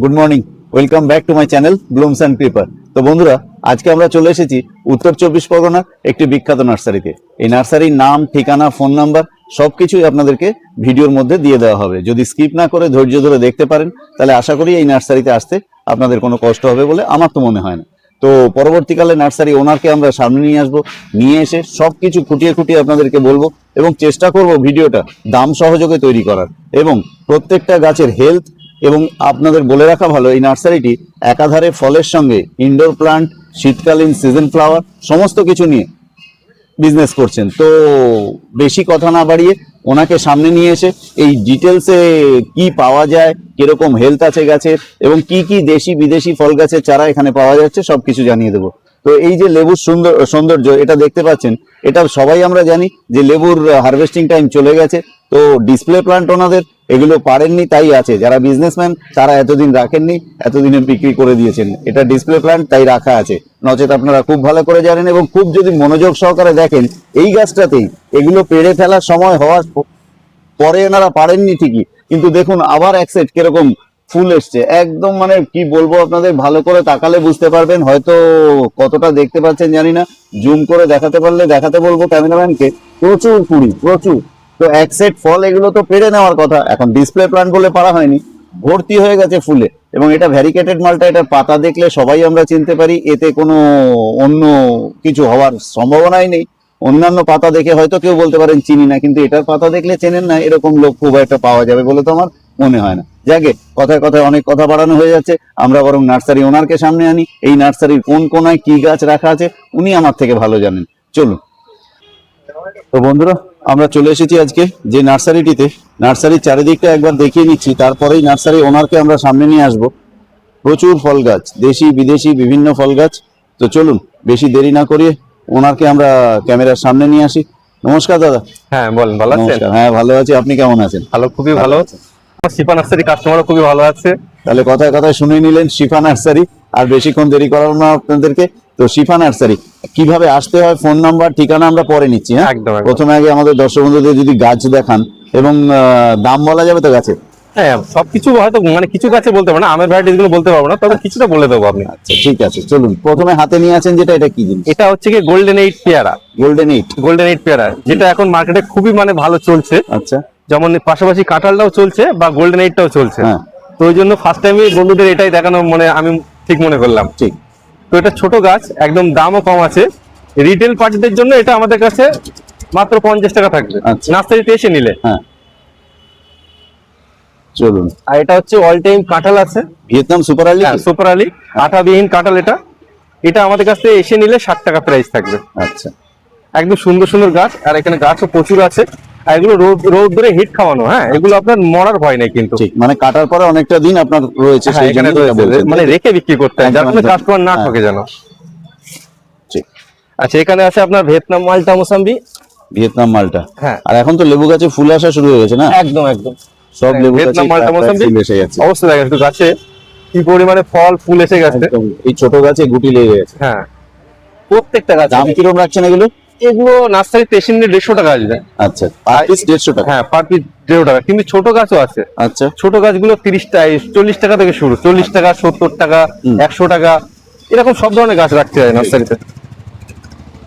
Good morning welcome back to my channel blooms and paper তো বন্ধুরা, আজকে আমরা চলে এসেছি উত্তর চব্বিশ পরগনার একটি বিখ্যাত নার্সারিতে। এই নার্সারির নাম, ঠিকানা, ফোন নাম্বার সবকিছুই আপনাদেরকে ভিডিওর মধ্যে দিয়ে দেওয়া হবে। যদি স্কিপ না করে ধৈর্য ধরে দেখতে পারেন, তাহলে আশা করি এই নার্সারিতে আসতে আপনাদের কোনো কষ্ট হবে বলে আমার তো মনে হয় না। তো পরবর্তীকালে নার্সারি ওনারকে আমরা সামনে নিয়ে আসব, নিয়ে এসে সবকিছু খুঁটিয়ে খুঁটিয়ে আপনাদেরকে বলব এবং চেষ্টা করব ভিডিওটা দাম সহযোগে তৈরি করার। এবং প্রত্যেকটা গাছের হেলথ এবং আপনাদের বলে রাখা ভালো, এই নার্সারিটি একাধারে ফলের সঙ্গে ইনডোর প্লান্ট শীতকালীন সিজন ফ্লাওয়ার সমস্ত কিছু নিয়ে বিজনেস করছেন। তো বেশি কথা না বাড়িয়ে ওনাকে সামনে নিয়ে এসে এই ডিটেলসে কি পাওয়া যায়, কীরকম হেলথ আছে গাছের এবং কি কি দেশি বিদেশি ফল গাছের চারা এখানে পাওয়া যাচ্ছে সব কিছু জানিয়ে দেবো। তো এই যে লেবুর সুন্দর, সৌন্দর্য, এটা দেখতে পাচ্ছেন, এটা সবাই আমরা জানি যে লেবুর হারভেস্টিং টাইম চলে গেছে, তো ডিসপ্লে প্লান্ট ওনাদের এগুলো পারেননি, তাই আছে। যারা বিজনেসম্যান তারা এতদিন রাখেননি, এতদিনে বিক্রি করে দিয়েছেন। এটা ডিসপ্লে প্লান্ট তাই রাখা আছে। নচেত আপনারা খুব ভালো করে জানেন এবং খুব যদি মনোযোগ সহকারে দেখেন, এই গাছটাতেই এগুলো পেড়ে ফেলার সময় হওয়ার পরে এনারা পারেননি ঠিকই। কিন্তু দেখুন, আবার এক সেট কীরকম ফুল এসছে। একদম মানে কি বলব আপনাদের, ভালো করে তাকালে বুঝতে পারবেন। হয়তো কতটা দেখতে পাচ্ছেন জানি না। জুম করে দেখাতে পারলে দেখাতে বলব ক্যামেরাম্যানকে। প্রচুর কুড়ি, প্রচুর। তো এক সেট ফল এগুলো তো পেরে নেওয়ার কথা। এখন ডিসপ্লে প্লান্ট বলে পারা হয়নি। ভর্তি হয়ে গেছে ফুলে এবং এটা ভ্যারিকেটেড মালটা এটার পাতা দেখলে সবাই আমরা চিনতে পারি, এতে কোনো অন্য কিছু হওয়ার সম্ভাবনাই নেই। অন্যান্য পাতা দেখে হয়তো কেউ বলতে পারেন চিনি না, কিন্তু এটার পাতা দেখলে চেনেন না, এরকম লোক খুব একটা পাওয়া যাবে বলে তো আমার মনে হয় না। যাকে, কথায় কথায় অনেক কথা বাড়ানো হয়ে যাচ্ছে। আমরা বরং নার্সারি ওনারকে সামনে আনি। এই নার্সারির কোন কোনায় কি গাছ রাখা আছে, উনি আমার থেকে ভালো জানেন। চলুন। তো বন্ধুরা আমরা চলে এসেছি আজকে যে নার্সারিটিতে। নার্সারির চারিদিকটা একবার দেখিয়ে নিচ্ছি তারপরেই নার্সারি ওনারকে আমরা সামনে নিয়ে আসব। প্রচুর ফল গাছ দেশি বিদেশি বিভিন্ন ফল গাছ। তো চলুন বেশি দেরি না করিয়ে ওনারকে আমরা ক্যামেরার সামনে নিয়ে আসি। নমস্কার দাদা। হ্যাঁ বলেন ভালো আছেন? হ্যাঁ ভালো আছি। আপনি কেমন আছেন? ভালো খুবই ভালো শিপা নার্সারি কাস্টমারও খুবই ভালো আছে। তাহলে কথায় কথায় শুনে নিলেন শিফা নার্সারি। আর বেশিক্ষণ দেরি করাবো না আপনাদেরকে। তো শিফা নার্সারি কীভাবে আসতে হয় ফোন নাম্বার ঠিকানা আমরা পরে নিচ্ছি হ্যাঁ। প্রথমে আগে আমাদের দর্শক বন্ধুদের যদি গাছ দেখান এবং দাম বলা যাবে তো গাছের হ্যাঁ সবকিছু হয়তো মানে কিছু গাছে বলতে পারব না আমের ভ্যারাইটিসগুলো বলতে পারব না তবে কিছুটা বলে দেবো আপনি। আচ্ছা ঠিক আছে চলুন। প্রথমে হাতে নিয়ে আছেন যেটা এটা কি জিনিস? এটা হচ্ছে কি গোল্ডেন এইট পেয়ারা। গোল্ডেন এইট গোল্ডেন এইট পেয়ারা যেটা এখন মার্কেটে খুবই মানে ভালো চলছে। আচ্ছা। যেমন পাশাপাশি কাঁঠালটাও চলছে বা গোল্ডেন এইটটাও চলছে। হ্যাঁ। তো ওই জন্য ফার্স্ট টাইমে বন্ধুদের এটাই দেখানো মানে আমি ঠিক মনে করলাম। ঠিক। তো এটা ছোট গাছ একদম দামও কম আছে। রিটেল পার্টিদের জন্য এটা আমাদের কাছে মাত্র পঞ্চাশ টাকা থাকবে। আচ্ছা। নার্সারিতে এসে নিলে। হ্যাঁ। চলুন। আর এটা হচ্ছে অল টাইম কাঁঠাল আছে। ভিয়েতনাম সুপার আর্লি হ্যাঁ সুপার আলি। আঠাবিহীন কাঁঠাল এটা। এটা আমাদের কাছ থেকে এসে নিলে ষাট টাকা প্রাইস থাকবে। আচ্ছা। একদম সুন্দর সুন্দর গাছ। আর এখানে গাছও প্রচুর আছে। এগুলো রোদ রোদ ধরে হিট খাওয়ানো হ্যাঁ? এগুলো আপনার মরার ভয় নেই কিন্তু। ঠিক মানে কাটার পরে অনেকটা দিন আপনার রয়েছে হ্যাঁ, সেই জন্য মানে রেখে বিক্রি করতে হয় যার। কাস্টমার না হ্যাঁ। ঠকে যেন। ঠিক। আচ্ছা এখানে আছে আপনার ভিয়েতনাম মালটা মোসাম্বি? ভিয়েতনাম মালটা। হ্যাঁ। আর এখন তো লেবু গাছে ফুল আসা শুরু হয়ে গেছে না? একদম একদম। সব হ্যাঁ, লেবু গাছে ভিয়েতনাম মালটা মোসাম্বি? এসে গেছে। অবশ্যই দেখা একটু গাছে কি পরিমাণে ফল ফুল এসে গেছে। এই ছোট গাছে গুটি লেগে গেছে। হ্যাঁ। প্রত্যেকটা গাছ দাম কীরকম রাখছেন এগুলো? এগুলো নার্সারিতে এসে নিলে দেড়শো টাকা আসবে। আচ্ছা পার পিস দেড়শো টাকা। হ্যাঁ পার পিস দেড়শো টাকা। কিন্তু ছোট গাছও আছে। আচ্ছা। ছোট গাছগুলো তিরিশ টাকা চল্লিশ টাকা থেকে শুরু। চল্লিশ টাকা সত্তর টাকা একশো টাকা এরকম সব ধরনের গাছ রাখতে হয় নার্সারিতে।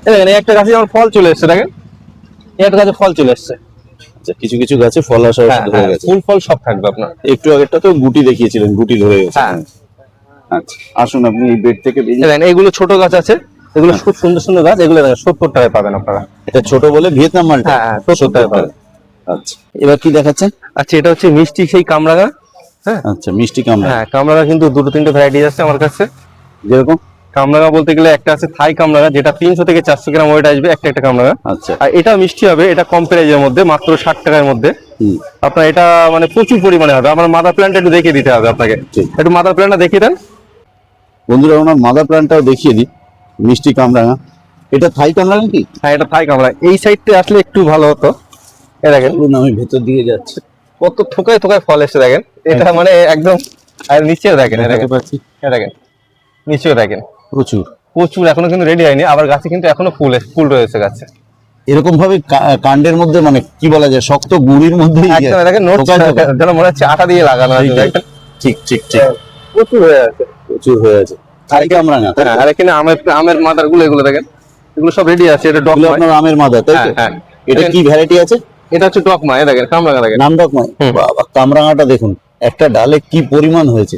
দেখেন এই একটা গাছে যেমন ফল চলে এসছে দেখেন। একটা গাছে ফল চলে এসছে। আচ্ছা কিছু কিছু গাছে ফল আসা হ্যাঁ, হ্যাঁ, গেছে। ফুল ফল সব থাকবে আপনার। একটু আগেরটা তো গুটি দেখিয়েছিলেন গুটি ধরে গেছে। হ্যাঁ। আচ্ছা আসুন আপনি এই বেড থেকে এইগুলো ছোট গাছ আছে। এগুলো খুব সুন্দর সুন্দর গাছ এগুলো সত্তর টাকায় পাবেন আপনারা। এটা ছোট বলে ভিয়েতনাম মালটা? হ্যাঁ, হ্যাঁ, সত্তর টাকা পাবেন। আচ্ছা। এবার কি দেখাচ্ছেন? আচ্ছা এটা হচ্ছে মিষ্টি সেই কামরাঙা হ্যাঁ? আচ্ছা মিষ্টি কামড়া হ্যাঁ কামরাঙা কিন্তু দুটো তিনটে ভ্যারাইটি আছে আমার কাছে। যেরকম? কামরাঙা বলতে গেলে একটা আছে থাই কামরাঙা যেটা তিনশো থেকে চারশো গ্রাম ওয়েট আসবে একটা একটা কামরাঙা আচ্ছা। আর এটা মিষ্টি হবে এটা কম প্রাইজের মধ্যে মাত্র ষাট টাকার মধ্যে। আপনার এটা মানে প্রচুর পরিমাণে হবে। আমার মাদার প্ল্যান্ট একটু দেখিয়ে দিতে হবে আপনাকে। একটু মাদার প্ল্যান্টটা দেখিয়ে দেন। বন্ধুরা ওনার মাদার প্ল্যান্টটাও দেখিয়ে দিই। মিষ্টি কামরাঙা এটা থাই কামরাঙা কি হ্যাঁ এটা থাই কামরাঙা এই সাইডটা আসলে একটু ভালো হতো। এ দেখেন। আমি ভেতর দিকে যাচ্ছি। কত থোকায় থোকায় ফল এসে দেখেন। এটা মানে একদম আর নিচেও দেখেন দেখেন। দেখেন নিচেও দেখেন। প্রচুর। প্রচুর এখনও কিন্তু রেডি হয়নি। আবার গাছে কিন্তু এখনও ফুল ফুল রয়েছে গাছে। এরকম ভাবে কাণ্ডের মধ্যে মানে কি বলা যায় শক্ত গুড়ির মধ্যে দেখেন যেন মনে হচ্ছে আটা দিয়ে লাগানো আছে ঠিক ঠিক ঠিক। প্রচুর হয়ে আছে। প্রচুর হয়ে আছে। হ্যাঁ আর এখানে আমের আমের মাদারগুলো এগুলো দেখেন। এগুলো সব রেডি আছে এটা ডক আপনার আমের মাদা তাই তো? হ্যাঁ হ্যাঁ। এটা কি ভ্যারাইটি আছে? এটা হচ্ছে দেখেন কামরাঙা দেখেন। নাম বাবা কামরাঙাটা দেখুন একটা ডালে কি পরিমাণ হয়েছে।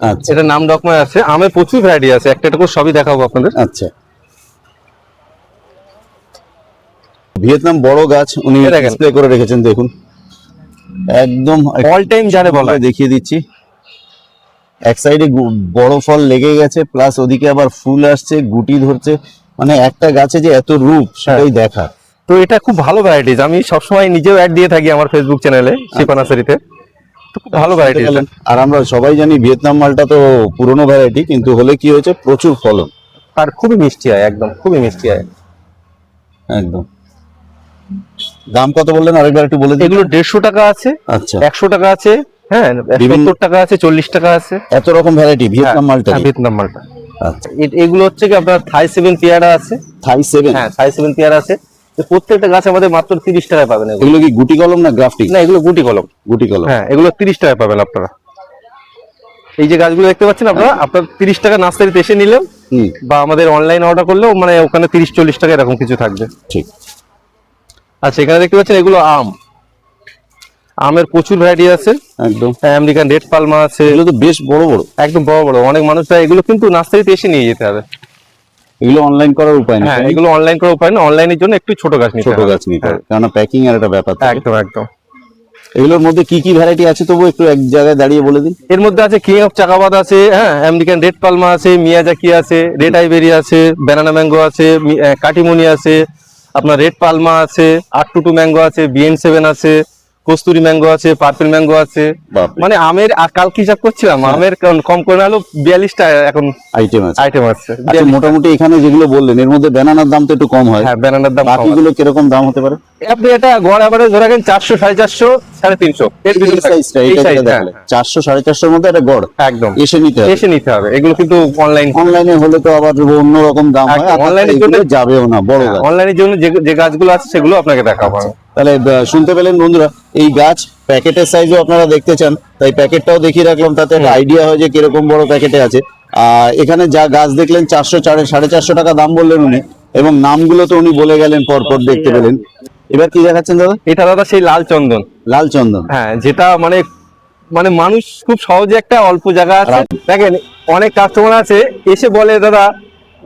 আচ্ছা। এটা নাম আছে আমের প্রচুর ভ্যারাইটি আছে একটা একটা করে সবই দেখাবো আপনাদের। আচ্ছা। ভিয়েতনাম বড় গাছ উনি। ডিসপ্লে করে রেখেছেন দেখুন। একদম অল টাইম বলা। দেখিয়ে দিচ্ছি। এক সাইডে বড় ফল লেগে গেছে প্লাস ওদিকে আবার ফুল আসছে গুটি ধরছে। মানে একটা গাছে যে এত রূপ সেটাই দেখা তো এটা খুব ভালো ভ্যারাইটিজ আমি সবসময় নিজেও অ্যাড দিয়ে থাকি আমার ফেসবুক চ্যানেলে শিপা নার্সারিতে ভালো ভ্যারাইটি। আর আমরা সবাই জানি ভিয়েতনাম মালটা তো পুরনো ভ্যারাইটি কিন্তু হলে কি হয়েছে? প্রচুর ফলন। আর খুবই মিষ্টি হয় একদম খুবই মিষ্টি হয়। একদম। দাম কত বললেন? আরেকবার একটু বলে দিন। এগুলো দেড়শো টাকা আছে আচ্ছা। একশো টাকা আছে হ্যাঁ সত্তর টাকা আছে চল্লিশ টাকা আছে। এত রকম ভ্যারাইটি ভিয়েতনাম মালটা হ্যাঁ, ভিয়েতনাম মালটা। আচ্ছা। এগুলো হচ্ছে কি আপনার থাই সেভেন পেয়ারা আছে। থাই সেভেন হ্যাঁ থাই সেভেন পেয়ারা আছে। প্রত্যেকটা গাছ আমাদের মাত্র তিরিশ টাকায় পাবেন এগুলো। কি গুটি কলম না গ্রাফটিং না এগুলো গুটি কলম। গুটি কলম। হ্যাঁ এগুলো তিরিশ টাকায় পাবেন আপনারা। এই যে গাছগুলো দেখতে পাচ্ছেন আপনারা আপনার তিরিশ টাকা নার্সারিতে এসে নিলেও বা আমাদের অনলাইন অর্ডার করলেও মানে ওখানে তিরিশ চল্লিশ টাকা এরকম কিছু থাকবে। ঠিক। আচ্ছা এখানে দেখতে পাচ্ছেন এগুলো আম। আমের প্রচুর ভ্যারাইটি আছে। একদম। আমেরিকান রেড পালমা আছে। এগুলো তো বেশ বড় বড়। একদম বড় বড়। অনেক মানুষরা এগুলো কিন্তু নার্সারিতে এসে নিয়ে যেতে হবে। এগুলো অনলাইন করার উপায় নেই। হ্যাঁ এগুলো অনলাইন করার উপায় না অনলাইনের জন্য একটু ছোট গাছ নিতে ছোট গাছ নিতে হবে। কারণ প্যাকিং এর একটা ব্যাপার। একদম একদম। এগুলোর মধ্যে কি কি ভ্যারাইটি আছে তবু একটু এক জায়গায় দাঁড়িয়ে বলে দিন। এর মধ্যে আছে কিং অফ চাকাবাদ আছে হ্যাঁ আমেরিকান রেড পালমা আছে মিয়াজাকি আছে রেড আইবেরি আছে ব্যানানা ম্যাঙ্গো আছে কাটিমনি আছে আপনার রেড পালমা আছে আর টু টু ম্যাঙ্গো আছে বিএন সেভেন আছে কস্তুরি ম্যাঙ্গো আছে পার্পল ম্যাঙ্গো আছে। মানে আমের আর কালকে হিসাব করছিলাম? আমের কম- কম করে হলো বিয়াল্লিশটা এখন আইটেম আছে। আইটেম আছে। আচ্ছা মোটামুটি এখানে যেগুলো বললেন এর মধ্যে ব্যানানার দাম তো একটু কম হয়। হ্যাঁ ব্যানানার দাম। বাকিগুলো কীরকম দাম হতে পারে? আপনি এটা গড় আবারে ধরে রাখেন চারশো সাড়ে চারশো সাড়ে তিনশো। এর ভিতরে হ্যাঁ, চারশো সাড়ে চারশোর মধ্যে একটা গড়। হ্যাঁ, একদম। এসে নিতে হবে। এসে নিতে হবে। এগুলো কিন্তু অনলাইন অনলাইনে হলে তো আবার অন্য রকম দাম হয়। জন্য- যাবেও না বড় অনলাইনের জন্য যে গাছগুলো আছে সেগুলো আপনাকে দেখাবো আমি। তাহলে শুনতে পেলেন বন্ধুরা এই গাছ প্যাকেটের সাইজও আপনারা দেখতে চান। তাই প্যাকেটটাও দেখিয়ে রাখলাম তাতে একটা আইডিয়া হয় যে কীরকম বড় প্যাকেটে আছে। আর এখানে যা গাছ দেখলেন চারশো সাড়ে চারশো টাকা দাম বললেন উনি। এবং নামগুলো তো উনি বলে গেলেন পরপর দেখতে পেলেন। এবার কি দেখাচ্ছেন দাদা? এটা দাদা সেই লাল চন্দন। লাল চন্দন। হ্যাঁ যেটা মানে মানে মানুষ খুব সহজে একটা অল্প জায়গা আছে। দেখেন অনেক কাস্টমার আছে এসে বলে দাদা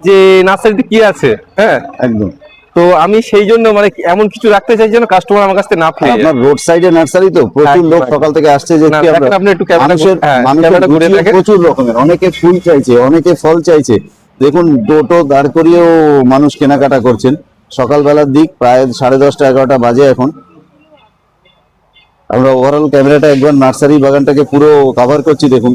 যে নার্সারিতে কি আছে? হ্যাঁ। একদম। তো আমি সেই জন্য মানে এমন কিছু রাখতে চাই যেন কাস্টমার আমার কাছে না পেয়ে আপনার রোড সাইডে নার্সারি তো প্রচুর লোক সকাল থেকে আসছে যে আপনি একটু ক্যামেরা মানুষের ঘুরে- হ্যাঁ, মানুষের ঘুরে রুচিও দেখেন। প্রচুর রকমের। অনেকে ফুল চাইছে অনেকে ফল চাইছে। দেখুন টোটো দাঁড় করিয়েও মানুষ কেনাকাটা করছেন। সকালবেলার দিক প্রায় সাড়ে দশটা এগারোটা বাজে এখন। আমরা ওভারঅল ক্যামেরাটা একবার নার্সারি বাগানটাকে পুরো কভার করছি দেখুন।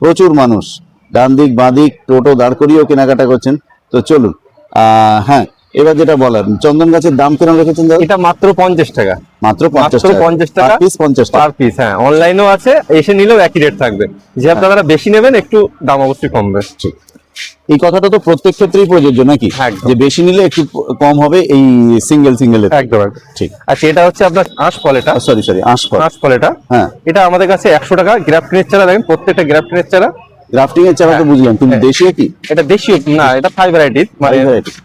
প্রচুর মানুষ। ডান দিক বাঁ দিক টোটো দাঁড় করিয়েও কেনাকাটা করছেন। তো চলুন আহ, হ্যাঁ এবার যেটা বলার চন্দন গাছের দাম কেন রেখেছেন এটা মাত্র পঞ্চাশ টাকা। মাত্র পঞ্চাশ মাত্র টাকা। পিস পঞ্চাশ টাকা। পিস হ্যাঁ। অনলাইনেও আছে এসে নিলেও একই রেট থাকবে। যে আপনারা বেশি নেবেন একটু দাম অবশ্যই কমবে। ঠিক। এই কথাটা তো প্রত্যেক ক্ষেত্রেই প্রযোজ্য নাকি? যে বেশি নিলে একটু কম হবে এই সিঙ্গেল সিঙ্গেল একদম ঠিক। আচ্ছা এটা হচ্ছে আপনার আঁশ ফল এটা। সরি সরি আঁশ ফল। এটা। হ্যাঁ। এটা আমাদের কাছে একশো টাকা গ্রাফটিনের চারা দেখেন প্রত্যেকটা গ্রাফটিনের চারা। গ্রাফটিং এর চারা তো বুঝলাম কিন্তু হ্যাঁ। দেশীয় কি? এটা দেশীয় না এটা থাই ভ্যারাইটি মানে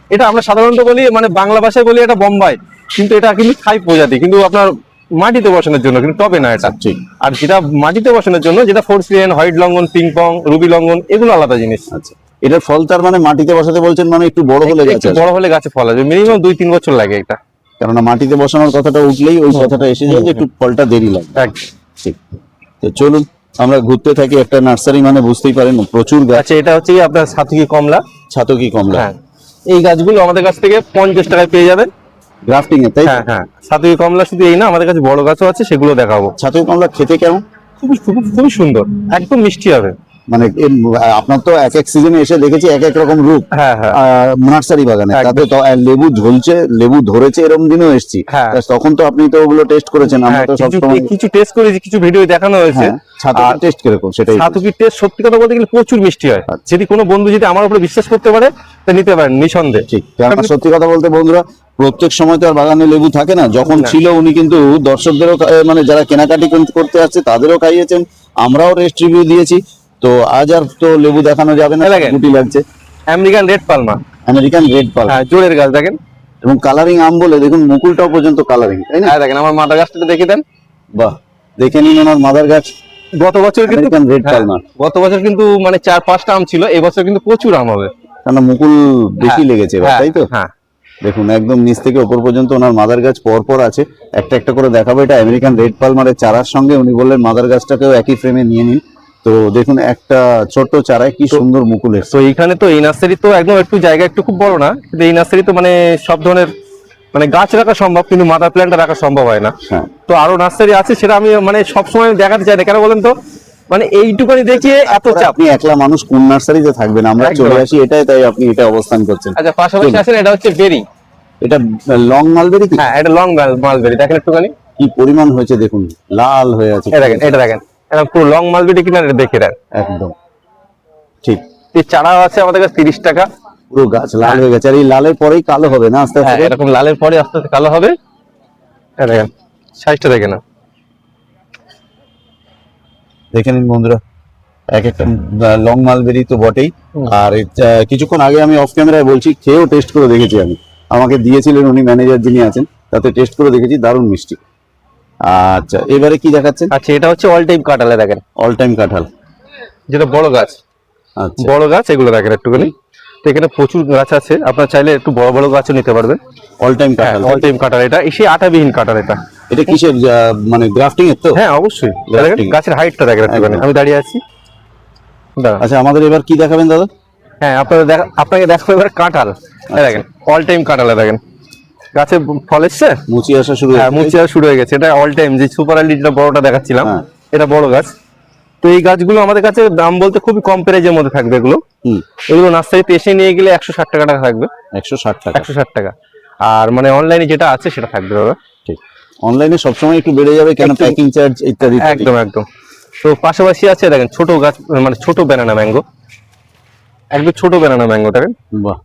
এটা আমরা সাধারণত বলি মানে বাংলা ভাষায় বলি এটা বোম্বাই কিন্তু এটা কিন্তু থাই প্রজাতি কিন্তু আপনার মাটিতে বসানোর জন্য কিন্তু টবে না এটা। ঠিক। আর যেটা মাটিতে বসানোর জন্য যেটা four CN white longan ping pong ruby longan এগুলো আলাদা জিনিস। আচ্ছা। এটার ফল তার মানে মাটিতে বসাতে বলছেন মানে একটু বড় হলে গেছে বড় হলে গাছে ফল আসবে মিনিমাম দুই তিন বছর লাগে এটা। কেননা মাটিতে বসানোর কথাটা উঠলেই ওই কথাটা এসে যায় যে একটু ফলটা দেরি লাগে। ঠিক। তো চলুন আমরা ঘুরতে থাকি একটা নার্সারি মানে বুঝতেই পারেন প্রচুর গাছ। আচ্ছা এটা হচ্ছে আপনার সাতুকি কমলা। ছাতকি কমলা। হ্যাঁ। এই গাছগুলো আমাদের কাছ থেকে পঞ্চাশ টাকায় পেয়ে যাবেন। গ্রাফটিং এর তাই হ্যাঁ হ্যাঁ। সাতুকি কমলা শুধু এই না আমাদের কাছে বড় গাছও আছে সেগুলো দেখাবো। ছাতকি কমলা খেতে কেমন? খুবই খুবই সুন্দর। একদম মিষ্টি হবে। মানে আপনার তো এক এক সিজনে এসে দেখেছি এক এক রকম রূপ। হ্যাঁ হ্যাঁ। নার্সারি বাগানে। তাতে তো লেবু ঝুলছে লেবু ধরেছে এরকম দিনও এসছি। হ্যাঁ। তখন তো আপনি তো ওগুলো টেস্ট করেছেন আমরা তো সবসময় কিছু টেস্ট করেছি কিছু ভিডিও দেখানো হয়েছে। হ্যাঁ টেস্ট কীরকম সেটাই সাতুকির টেস্ট সত্যি কথা বলতে গেলে প্রচুর মিষ্টি হয়। আচ্ছা। যদি কোনো বন্ধু যদি আমার উপরে বিশ্বাস করতে পারে তা নিতে পারেন নিঃসন্দেহে। ঠিক সত্যি কথা বলতে বন্ধুরা প্রত্যেক সময় তো আর বাগানে লেবু থাকে না। যখন ছিল উনি কিন্তু দর্শকদেরও মানে যারা কেনাকাটি করতে আসছে তাদেরও খাইয়েছেন। আমরাও রেস্ট রিভিউ দিয়েছি। তো আজ আর তো লেবু দেখানো যাবে না। গুটি লাগছে। American red Palmer American red পাল হ্যাঁ জোরের গাছ দেখেন। এবং কালারিং আম বলে দেখুন মুকুলটাও পর্যন্ত কালারিং তাই না? হ্যাঁ দেখেন আমার মাদার গাছটা দেখে দেন। বাহ দেখে নিন ওনার মাদার গাছ। গত বছর কিন্তু আমেরিকান রেড হ্যাঁ, পালমার গত বছর কিন্তু মানে চার পাঁচটা আম ছিল এবছর কিন্তু প্রচুর আম হবে। কেন মুকুল বেশি হ্যাঁ, লেগেছে এবার হ্যাঁ, তাই তো? হ্যাঁ। দেখুন একদম নিচ থেকে ওপর পর্যন্ত ওনার মাদার গাছ পর পর আছে। একটা একটা করে দেখাবো এটা আমেরিকান রেড পালমারের চারার সঙ্গে। উনি বললেন মাদার গাছটাকেও একই ফ্রেমে নিয়ে নিন। তো দেখুন একটা ছোট্ট চারায় কি সুন্দর মুকুল তো এইখানে তো এই নার্সারি তো একদম একটু জায়গা একটু খুব বড় না কিন্তু এই নার্সারি তো মানে সব ধরনের মানে গাছ রাখা সম্ভব কিন্তু মাদার প্ল্যান্টটা রাখা সম্ভব হয় না। হ্যাঁ। তো আরও নার্সারি আছে সেটা আমি মানে সবসময় দেখাতে চাই না। কেন বলেন তো? মানে এইটুকানি দেখিয়ে এত চাপ। আপনি একলা মানুষ কোন নার্সারিতে থাকবেন? আমরা চলে আসি এটাই তাই আপনি এটা অবস্থান করছেন। আচ্ছা পাশাপাশি। আছেন এটা হচ্ছে বেরি। এটা লং মালবেরি হ্যাঁ এটা লং মালবেরি। দেখেন একটুখানি। কি পরিমাণ হয়েছে দেখুন লাল হয়ে আছে। এটা দেখেন এটা দেখেন। এটা পুরো লং মালবেরি কিনা দেখে দেন একদম। ঠিক। এই চারা আছে আমাদের কাছে তিরিশ টাকা। পুরো গাছ লাল হয়ে গেছে। আর এই লালের পরেই কালো হবে না? আস্তে হ্যাঁ আস্তে এরকম লালের পরে আস্তে আস্তে কালো হবে। দেখেন সাইজটা দেখে না দেখে নিন বন্ধুরা এক একটা লং মালবেরি তো বটেই। আর কিছুক্ষণ আগে আমি অফ ক্যামেরায় বলছি খেয়েও টেস্ট করে দেখেছি আমি। আমাকে দিয়েছিলেন উনি ম্যানেজার যিনি আছেন তাতে টেস্ট করে দেখেছি দারুণ মিষ্টি। আচ্ছা এবারে কি দেখাচ্ছেন? আচ্ছা এটা হচ্ছে অল টাইম কাটালে দেখেন। অল টাইম কাঁঠাল। যেটা বড় গাছ। আচ্ছা। বড় গাছ এগুলো দেখেন একটুখানি। তো এখানে প্রচুর গাছ আছে। আপনার চাইলে একটু বড় বড় গাছও নিতে পারবেন। অল টাইম কাঁঠাল। অল টাইম কাটার এটা। এসে আটাবিহীন কাটার এটা। এটা কিসের মানে গ্রাফটিং এর তো? হ্যাঁ অবশ্যই। গাছের হাইটটা দেখেন একটুখানি। আমি দাঁড়িয়ে আছি। আচ্ছা আমাদের এবার কি দেখাবেন দাদা? হ্যাঁ আপনাদের দেখা আপনাকে দেখাবো এবার কাঁঠাল। দেখেন অল টাইম কাঁঠাল দেখেন। গাছে ফল এসছে? মুচি আসা শুরু হ্যাঁ। মুচি আসা শুরু হয়ে গেছে। এটা অল টাইম যে সুপার আলি যেটা বড়টা দেখাচ্ছিলাম হ্যাঁ। এটা বড় গাছ। তো এই গাছগুলো আমাদের কাছে দাম বলতে খুবই কম প্রাইজের মধ্যে থাকবে এগুলো। হুম। এগুলো নার্সারিতে এসে নিয়ে গেলে একশো ষাট টাকা টাকা থাকবে। একশো ষাট টাকা। একশো ষাট টাকা। আর মানে অনলাইনে যেটা আছে সেটা থাকবে দাদা। ঠিক। অনলাইনে সবসময় একটু বেড়ে যাবে কেন প্যাকিং চার্জ ইত্যাদি। একদম একদম। তো পাশাপাশি আছে দেখেন ছোট গাছ মানে ছোট ব্যানানা ম্যাঙ্গো একদম ছোট ব্যানানা ম্যাঙ্গো দেখেন। বাহ।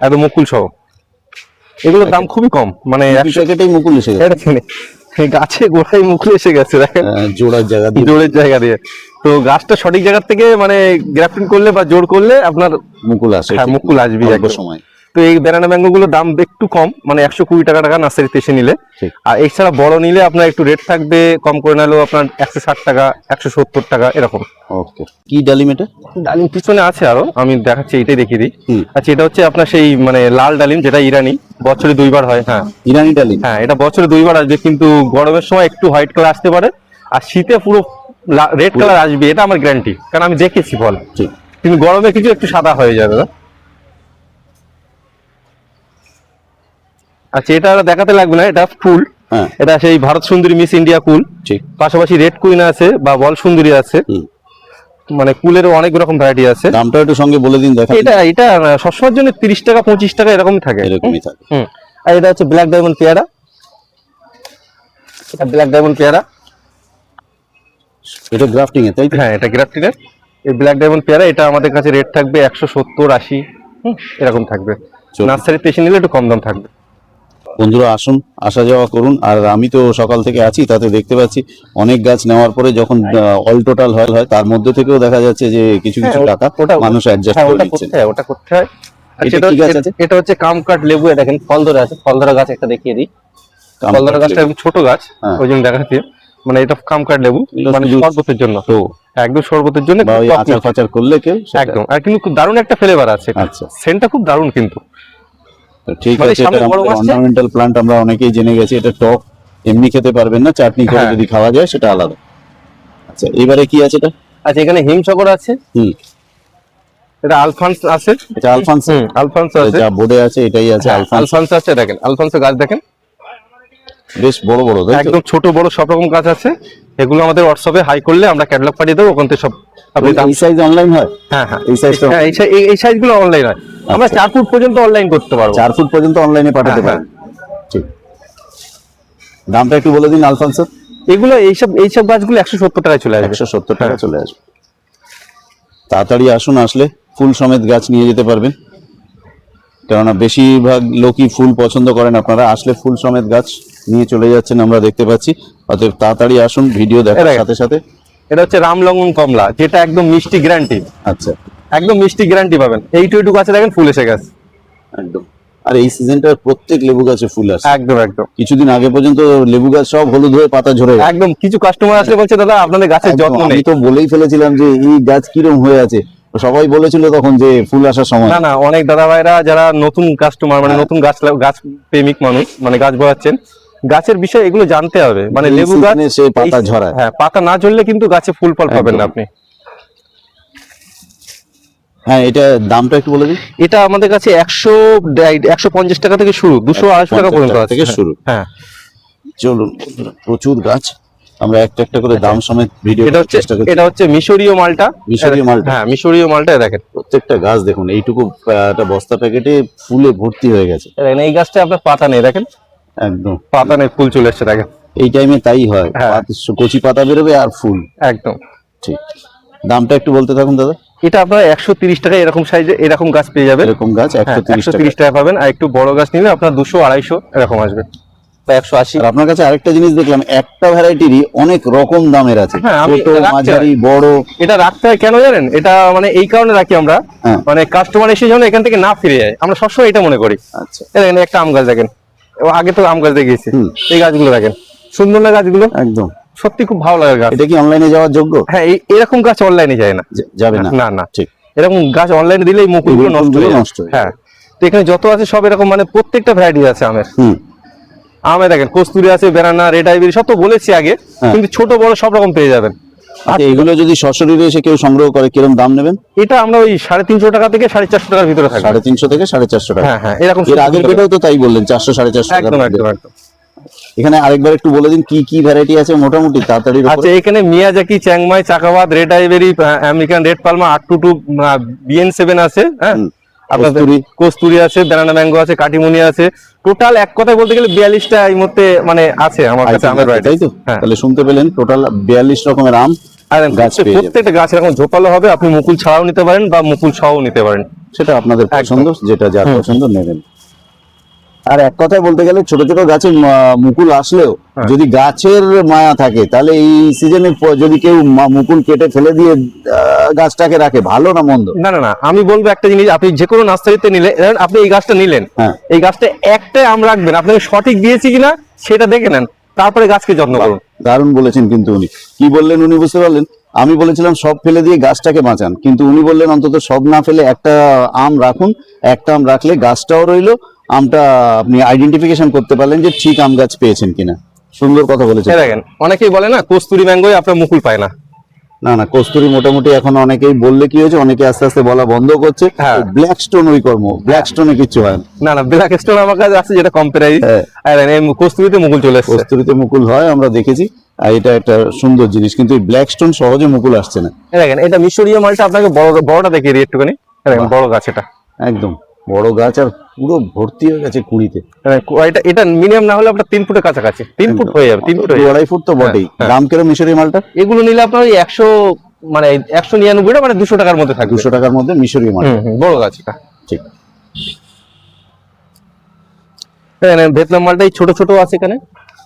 একদম মুকুল সহ। এগুলোর দাম খুবই কম মানে একশো মুকুল এসে গেছে। গাছে গোড়ায় মুকুল এসে গেছে দেখেন। আহ, জোড়ার জায়গা দিয়ে। জোড়ের জায়গা দিয়ে। তো গাছটা সঠিক জায়গা থেকে মানে গ্রাফটিং করলে বা জোর করলে আপনার মুকুল আসে হ্যাঁ, মুকুল আসবে। সময়। তো এই ব্যানানা ম্যাঙ্গো গুলোর দাম একটু কম মানে একশো কুড়ি টাকা টাকা নার্সারিতে এসে নিলে। আর এছাড়া বড় নিলে আপনার একটু রেট থাকবে কম করে নিলেও আপনার একশো ষাট টাকা একশো সত্তর টাকা এরকম। ওকে। কি ডালিম এটা? ডালিম পিছনে আছে আরও আমি দেখাচ্ছি এটাই দেখিয়ে দিই। আচ্ছা এটা হচ্ছে আপনার সেই মানে লাল ডালিম যেটা ইরানি বছরে দুইবার হয় হ্যাঁ। ইরানি ডালিম? হ্যাঁ এটা বছরে দুইবার আসবে কিন্তু গরমের সময় একটু হোয়াইট কালার আসতে পারে আর শীতে পুরো রেড কালার আসবে এটা আমার গ্যারান্টি কারণ আমি দেখেছি ফল ঠিক। কিন্তু গরমে কিছু একটু সাদা হয়ে যাবে না? আচ্ছা এটা আর দেখাতে লাগবে না এটা ফুল। হ্যাঁ। এটা সেই ভারত সুন্দরী মিস ইন্ডিয়া কুল। ঠিক। পাশাপাশি রেড কুইন আছে বা বল সুন্দরী আছে। মানে কুলের অনেক রকম ভ্যারাইটি আছে। দামটা একটু সঙ্গে বলে দিন দেখা এটা এটা সবসময়ের জন্য তিরিশ টাকা পঁচিশ টাকা এরকমই থাকে। এরকমই থাকে। আর এটা হচ্ছে ব্ল্যাক ডায়মন্ড পেয়ারা। এটা ব্ল্যাক ডায়মন্ড পেয়ারা। এটা গ্রাফটিং এ তাই হ্যাঁ এটা গ্রাফটিনের এই ব্ল্যাক ডায়মন্ড পেয়ারা এটা আমাদের কাছে রেট থাকবে একশো সত্তর আশি। এরকম থাকবে। নার্সারিতে এসে নিলে একটু কম দাম থাকবে। বন্ধুরা আসুন আসা যাওয়া করুন। আর আমি তো সকাল থেকে আছি তাতে দেখতে পাচ্ছি অনেক গাছ নেওয়ার পরে যখন অল টোটাল হয় হয় তার মধ্যে থেকেও দেখা যাচ্ছে যে কিছু কিছু হ্যাঁ, টাকা ওটা- মানুষ অ্যাডজাস্ট হ্যাঁ করে হয় ওটা করতে হয়। এটা হচ্ছে- কামকাট লেবু দেখেন ফল ধরে আছে ফল ধরা গাছ একটা দেখিয়ে দিই। ফল ধরা গাছটা একদম ছোট গাছ হ্যাঁ। ওই জন্য দেখাচ্ছি। মানে এটা কামকাট লেবু মানে শরবতের জন্য। তো। একদম শরবতের জন্য টক আচার। ফাচার করলে কেউ একদম আর কিন্তু খুব দারুণ একটা ফ্লেভার আছে। আচ্ছা। সেন্টটা খুব দারুণ কিন্তু। তো ঠিক মানে আছে এটা? অর্নামেন্টাল প্লান্ট আমরা অনেকেই জেনে গেছি এটা টক এমনি খেতে পারবেন না চাটনি করে হ্যাঁ। যদি খাওয়া যায় সেটা আলাদা। আচ্ছা এবারে কি আছে এটা? আচ্ছা এখানে হিমসাগর আছে। হুম। এটা আলফান্স আছে। এটা আলফান্স? আলফান্স আছে। যা বোর্ডে আছে এটাই আছে হ্যাঁ, আলফান্স। আছে দেখেন আলফান্স গাছ দেখেন। বেশ বড় বড় একদম ছোট বড় সব রকম গাছ আছে। এগুলো আমাদের হোয়াটসঅ্যাপে হাই করলে আমরা ক্যাটালগ পাঠিয়ে দেবো ওখান থেকে সব আপনি এই সাইজ অনলাইন হয়? হ্যাঁ হ্যাঁ। এই টা- হ্যাঁ এই size- এই- এই সাইজগুলো অনলাইন হয়। আমরা। চার ফুট পর্যন্ত অনলাইন করতে পারব। চার ফুট পর্যন্ত অনলাইনে পাঠাতে হ্যাঁ, পারেন ঠিক। দামটা একটু বলে দিন আলফান্সের এগুলো এইসব এইসব গাছগুলো একশো সত্তর টাকায় চলে আসবে। একশো সত্তর টাকা হ্যাঁ। চলে আসবে। তাড়াতাড়ি আসুন আসলে ফুল সমেত গাছ নিয়ে যেতে পারবেন। কেননা বেশিরভাগ লোকই ফুল পছন্দ করেন। আপনারা আসলে ফুল সমেত গাছ নিয়ে চলে যাচ্ছেন আমরা দেখতে পাচ্ছি। অতএব তাড়াতাড়ি আসুন ভিডিও দেখার সাথে সাথে। এটা হচ্ছে রামলঙ্গন কমলা যেটা একদম মিষ্টি গ্যারান্টি আচ্ছা। একদম মিষ্টি গ্যারান্টি পাবেন। এইটু এইটু গাছে দেখেন ফুল এসে গেছে। একদম। আর এই সিজনটার প্রত্যেক লেবু গাছে ফুল আসে। একদম একদম। কিছুদিন আগে পর্যন্ত লেবু গাছ সব হলুদ হয়ে পাতা ঝরে একদম কিছু কাস্টমার আসলে বলছে দাদা আপনাদের গাছের যত্ন আমি নেই। তো বলেই ফেলেছিলাম যে এই গাছ কিরম হয়ে আছে? সবাই বলেছিল তখন যে ফুল আসার সময়। না না অনেক দাদা ভাইরা যারা নতুন কাস্টমার মানে হ্যাঁ। নতুন গাছ গাছ প্রেমিক মানুষ মানে গাছ বয়াচ্ছেন গাছের বিষয়ে এগুলো জানতে হবে। মানে লেবু গাছ পাতা ঝরায়। হ্যাঁ পাতা না ঝরলে কিন্তু গাছে ফুল ফল পাবেন না আপনি। হ্যাঁ এটা দামটা একটু বলে দিন। এটা আমাদের কাছে একশো একশো পঞ্চাশ টাকা থেকে শুরু দুশো আড়াইশো টাকা 150 পর্যন্ত থেকে শুরু। হ্যাঁ চলুন প্রচুর গাছ। আমরা একটা একটা করে দাম সমেত ভিডিও এটা হচ্ছে চেষ্টা করছি। এটা হচ্ছে মিশরীয় মালটা। মিশরীয় মালটা? হ্যাঁ মিশরীয় মালটা দেখেন। প্রত্যেকটা গাছ দেখুন এইটুকু একটা বস্তা প্যাকেটে ফুলে ভর্তি হয়ে গেছে। এই দেখেন, এই গাছটা আপনার পাতা নেই দেখেন। একদম। পাতা নেই ফুল চলে এসছে দেখেন। এই টাইমে তাই হয় হ্যাঁ। কচি পাতা বেরোবে আর ফুল। একদম। ঠিক। দামটা একটু বলতে থাকুন দাদা। এটা আপনার একশো তিরিশ টাকা এরকম সাইজে এরকম গাছ পেয়ে যাবেন। এরকম গাছ একশো তিরিশ টাকা পাবেন। আর একটু বড় গাছ নিলে আপনার দুশো আড়াইশো এরকম আসবে। বা একশো আশি। আপনার কাছে আরেকটা জিনিস দেখলাম একটা ভ্যারাইটিরই অনেক রকম দামের আছে। হ্যাঁ, ছোট মাঝারি বড়। এটা রাখতে হয় কেন জানেন? এটা মানে এই কারণে রাখি আমরা। হ্যাঁ। মানে কাস্টমার এসে যেন এখান থেকে না ফিরে যায়। আমরা সবসময় এটা মনে করি। আচ্ছা। এই দেখেন একটা আম গাছ দেখেন। আগে তো আম গাছ দেখিয়েছি। এই গাছগুলো দেখেন। সুন্দর না গাছগুলো? একদম। সত্যি খুব ভালো লাগে গাছ। এটা কি অনলাইনে যাওয়ার যোগ্য? হ্যাঁ এরকম গাছ অনলাইনে যায় না। যাবে না? না না। ঠিক। এরকম গাছ অনলাইনে দিলে এই মুকুলগুলো নষ্ট হয়ে। নষ্ট হ্যাঁ তো এখানে যত আছে সব এরকম মানে প্রত্যেকটা ভ্যারাইটি আছে আমের। হুম। আমে দেখেন কস্তুরি আছে বেনানা রেড আইভরি সব তো বলেছি আগে। হ্যাঁ। কিন্তু ছোট বড় সব রকম পেয়ে যাবেন। আচ্ছা এগুলো যদি সশরীরে এসে কেউ সংগ্রহ করে কিরম দাম নেবেন? এটা আমরা ওই সাড়ে তিনশো টাকা থেকে সাড়ে চারশো টাকার ভিতরে থাকবে। সাড়ে তিনশো থেকে সাড়ে চারশো টাকা। হ্যাঁ হ্যাঁ এরকম এর আগের পেটেও তো তাই বললেন চারশো সাড়ে চারশো টাকা। একদম একদম একদম। এখানে আরেকবার একটু বলে দিন কি কি ভ্যারাইটি আছে মোটামুটি তাড়াতাড়ি আচ্ছা এখানে Miyazaki Chiang Mai চাকাবাদ red ivory American red Palmer আর টু টু বিএন সেভেন আছে হ্যাঁ। কস্তুরি। কস্তুরি আছে বেনানা ম্যাঙ্গো আছে কাটিমুনি আছে টোটাল এক কথায় বলতে গেলে বিয়াল্লিশটা এই মুহূর্তে মানে আছে আমার কাছে আমের variety। তাই তো হ্যাঁ তাহলে শুনতে পেলেন টোটাল বিয়াল্লিশ রকমের আম। প্রত্যেকটা গাছ এরকম ঝোপালো হবে আপনি মুকুল ছাড়াও নিতে পারেন বা মুকুল সহও নিতে পারেন সেটা আপনাদের পছন্দ যেটা যার পছন্দ নেবেন আর এক কথায় বলতে গেলে ছোট ছোট গাছে মুকুল আসলেও হ্যাঁ। যদি গাছের মায়া থাকে তাহলে এই সিজনে যদি কেউ মুকুল কেটে ফেলে দিয়ে গাছটাকে রাখে ভালো না মন্দ? না না না আমি বলব একটা জিনিস আপনি যে কোনো নার্সারিতে নিলে আপনি এই গাছটা নিলেন হ্যাঁ। এই গাছটা একটাই আম রাখবেন আপনাকে সঠিক দিয়েছি কিনা সেটা দেখে নেন তারপরে গাছকে যত্ন করুন। দারুণ বলেছেন কিন্তু উনি। কি বললেন উনি বুঝতে পারলেন? আমি বলেছিলাম সব ফেলে দিয়ে গাছটাকে বাঁচান কিন্তু উনি বললেন অন্তত সব না ফেলে একটা আম রাখুন একটা আম রাখলে গাছটাও রইল আমটা আপনি আইডেন্টিফিকেশন করতে পারলেন যে ঠিক আম গাছ পেয়েছেন কিনা। সুন্দর কথা বলেছেন। দেখেন অনেকেই বলে না কস্তুরি ম্যাঙ্গোয় আপনার মুকুল পায় না। না না কস্তুরি মোটামুটি এখন অনেকেই বললে কি হয়েছে অনেকে আস্তে আস্তে বলা বন্ধ করছে। হ্যাঁ। ব্ল্যাক স্টোন ওই কর্ম ব্ল্যাক স্টোনে কিচ্ছু হয় না। না ব্ল্যাক স্টোন আমার কাছে আছে যেটা কম হ্যাঁ। আর এই কস্তুরিতে মুকুল চলে এসছে। কস্তুরিতে মুকুল হয় আমরা দেখেছি। আর এটা একটা সুন্দর জিনিস কিন্তু এই ব্ল্যাক স্টোন সহজে মুকুল আসছে না। দেখেন এটা মিশরীয় মালটা আপনাকে বড় বড়টা দেখিয়ে দিই একটুখানি। দেখেন বড় গাছ এটা। একদম। বড় গাছ আর পুরো ভর্তি হয়ে গেছে কুড়িতে। এই এটা এটা মিনিমাম না হলে আপনার তিন ফুটের কাছাকাছি। তিন ফুট হয়ে যাবে তিন ফুট হয়ে আড়াই ফুট তো বটেই। হ্যাঁ। দাম কিরম মিশরি মালটা? এগুলো নিলে আপনার ওই একশো মানে একশো নিরানব্বইটা মানে দুশো টাকার মধ্যে থাকে দুশো টাকার মধ্যে মিশরি মাল। বড় গাছ এটা। ঠিক। ভিয়েতনাম মালটা এই ছোট ছোট আছে এখানে।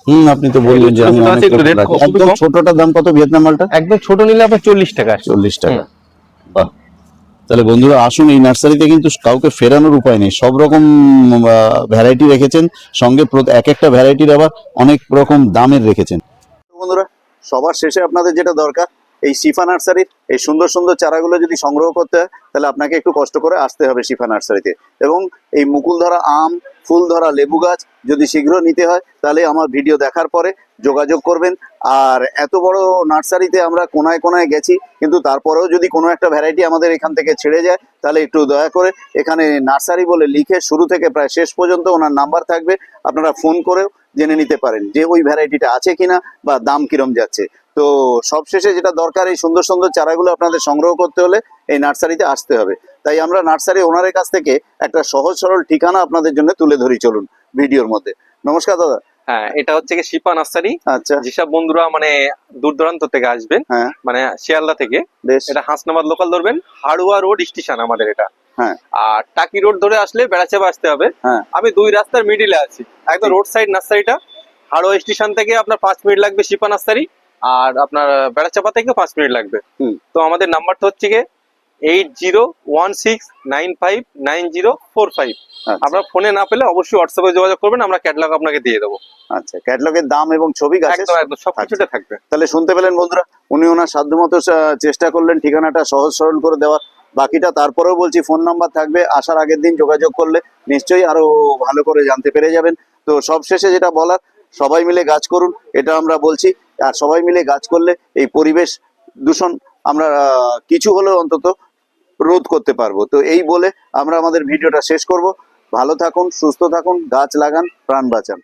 হুম আপনি তো বললেন যে আমি একদম ছোটটার দাম কত ভিয়েতনাম মালটা? একদম ছোট নিলে আপনার চল্লিশ টাকা চল্লিশ টাকা। তাহলে বন্ধুরা আসুন, এই নার্সারিতে কিন্তু কাউকে ফেরানোর উপায় নেই। সব রকম ভ্যারাইটি রেখেছেন। সঙ্গে এক একটা ভ্যারাইটির আবার অনেক রকম দামের রেখেছেন। বন্ধুরা, সবার শেষে আপনাদের যেটা দরকার এই শিফা নার্সারির এই সুন্দর সুন্দর চারাগুলো যদি সংগ্রহ করতে হয়, তাহলে আপনাকে একটু কষ্ট করে আসতে হবে শিফা নার্সারিতে। এবং এই মুকুল ধরা আম ফুল ধরা লেবু গাছ যদি শীঘ্র নিতে হয়, তাহলে আমার ভিডিও দেখার পরে যোগাযোগ করবেন। আর এত বড় নার্সারিতে আমরা কোনায় কোনায় গেছি, কিন্তু তারপরেও যদি কোনো একটা ভ্যারাইটি আমাদের এখান থেকে ছেড়ে যায়, তাহলে একটু দয়া করে এখানে নার্সারি বলে লিখে শুরু থেকে প্রায় শেষ পর্যন্ত ওনার নাম্বার থাকবে। আপনারা ফোন করেও জেনে নিতে পারেন যে ওই ভ্যারাইটিটা আছে কিনা বা দাম কিরম যাচ্ছে। তো সবশেষে যেটা দরকার এই সুন্দর সুন্দর চারাগুলো আপনাদের সংগ্রহ করতে হলে এই নার্সারিতে আসতে হবে। তাই আমরা নার্সারি ওনারের কাছ থেকে একটা সহজ সরল ঠিকানা আপনাদের জন্য তুলে ধরি চলুন ভিডিওর মধ্যে। নমস্কার দাদা। হ্যাঁ এটা হচ্ছে কি শিপা নার্সারি। আচ্ছা। যেসব বন্ধুরা মানে দূর দূরান্ত থেকে আসবেন হ্যাঁ। মানে শিয়ালদা থেকে এটা হাসনাবাদ লোকাল ধরবেন হাড়ুয়া রোড স্টেশন আমাদের এটা। হ্যাঁ। আর টাকি রোড ধরে আসলে বেড়াচাপা আসতে হবে। হ্যাঁ। আমি দুই রাস্তার মিডিলে আছি। একদম রোড সাইড নার্সারিটা। হাড়ুয়া স্টেশন থেকে আপনার পাঁচ মিনিট লাগবে শিপা নার্সারি। আর আপনার বেড়া চাপা থেকে পাঁচ মিনিট লাগবে। তো আমাদের নাম্বারটা হচ্ছে গিয়ে eight zero one six nine five nine zero four five আপনার ফোনে না পেলে অবশ্যই হোয়াটসঅ্যাপে যোগাযোগ করবেন আমরা ক্যাটালগ আপনাকে দিয়ে দেবো। আচ্ছা ক্যাটলগের দাম এবং ছবি গাছের একদম একদম সব থাকবে। তাহলে শুনতে পেলেন বন্ধুরা উনি ওনার সাধ্যমতো চেষ্টা করলেন ঠিকানাটা সহজ সরল করে দেওয়ার। বাকিটা তারপরেও বলছি ফোন নাম্বার থাকবে আসার আগের দিন যোগাযোগ করলে নিশ্চয়ই আরও ভালো করে জানতে পেরে যাবেন। তো সবশেষে যেটা বলার সবাই মিলে গাছ করুন এটা আমরা বলছি। আর সবাই মিলে গাছ করলে এই পরিবেশ দূষণ আমরা কিছু হলেও অন্তত রোধ করতে পারব। তো এই বলে আমরা আমাদের ভিডিওটা শেষ করব। ভালো থাকুন, সুস্থ থাকুন, গাছ লাগান, প্রাণ বাঁচান।